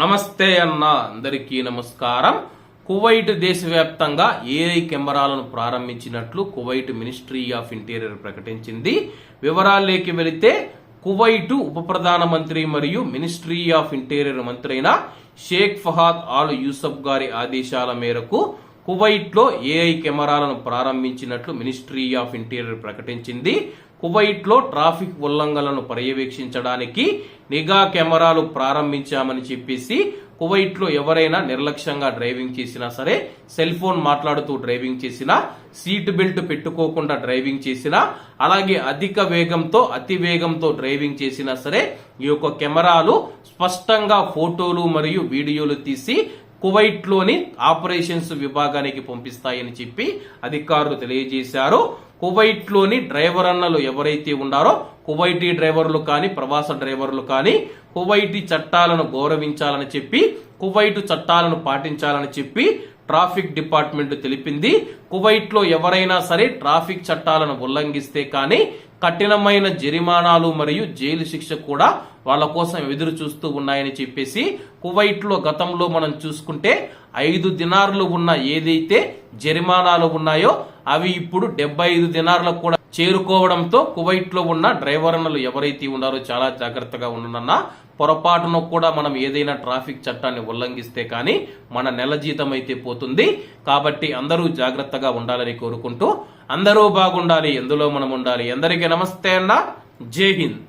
నమస్తే అన్న అందరికీ నమస్కారం. కువైట్ దేశవ్యాప్తంగా ఏఐ కెమెరాలను ప్రారంభించినట్లు కువైట్ మినిస్ట్రీ ఆఫ్ ఇంటీరియర్ ప్రకటించింది. వివరాల్లోకి వెళితే కువైటు ఉప ప్రధానమంత్రి మరియు మినిస్ట్రీ ఆఫ్ ఇంటీరియర్ మంత్రి అయిన షేక్ ఫహాద్ ఆల్ యూసఫ్ గారి ఆదేశాల మేరకు కువైట్లో ఏఐ కెమెరాలను ప్రారంభించినట్లు మినిస్ట్రీ ఆఫ్ ఇంటీరియర్ ప్రకటించింది. కువైట్లో ట్రాఫిక్ ఉల్లంఘనలను పర్యవేక్షించడానికి నిఘా కెమెరాలు ప్రారంభించామని చెప్పేసి కువైట్లో ఎవరైనా నిర్లక్ష్యంగా డ్రైవింగ్ చేసినా సరే సెల్ ఫోన్ మాట్లాడుతూ డ్రైవింగ్ చేసినా సీట్ బెల్ట్ పెట్టుకోకుండా డ్రైవింగ్ చేసినా అలాగే అధిక వేగంతో అతి వేగంతో డ్రైవింగ్ చేసినా సరే ఈ యొక్క కెమెరాలు స్పష్టంగా ఫోటోలు మరియు వీడియోలు తీసి కువైట్లోని ఆపరేషన్స్ విభాగానికి పంపిస్తాయని చెప్పి అధికారులు తెలియజేశారు. కువైట్లోని డ్రైవర్ అన్నలు ఎవరైతే ఉన్నారో కువైటీ డ్రైవర్లు కానీ ప్రవాస డ్రైవర్లు కానీ కువైటీ చట్టాలను గౌరవించాలని చెప్పి కువైటు చట్టాలను పాటించాలని చెప్పి ట్రాఫిక్ డిపార్ట్మెంట్ తెలిపింది. కువైట్లో ఎవరైనా సరే ట్రాఫిక్ చట్టాలను ఉల్లంఘిస్తే కానీ కఠినమైన జరిమానాలు మరియు జైలు శిక్ష కూడా వాళ్ళ కోసం ఎదురు చూస్తూ ఉన్నాయని చెప్పేసి కువైట్లో గతంలో మనం చూసుకుంటే ఐదు దినార్లు ఉన్న ఏదైతే జరిమానాలు ఉన్నాయో అవి ఇప్పుడు డెబ్బై ఐదు దినార్లకు కూడా చేరుకోవడంతో కువైట్లో ఉన్న డ్రైవర్లు ఎవరైతే ఉన్నారో చాలా జాగ్రత్తగా ఉండనన్నా పొరపాటున కూడా మనం ఏదైనా ట్రాఫిక్ చట్టాన్ని ఉల్లంఘిస్తే కానీ మన నెల జీతం అయితే పోతుంది. కాబట్టి అందరూ జాగ్రత్తగా ఉండాలని కోరుకుంటూ అందరూ బాగుండాలి ఎందులో మనం ఉండాలి. అందరికీ నమస్తే అన్న. జై హింద్.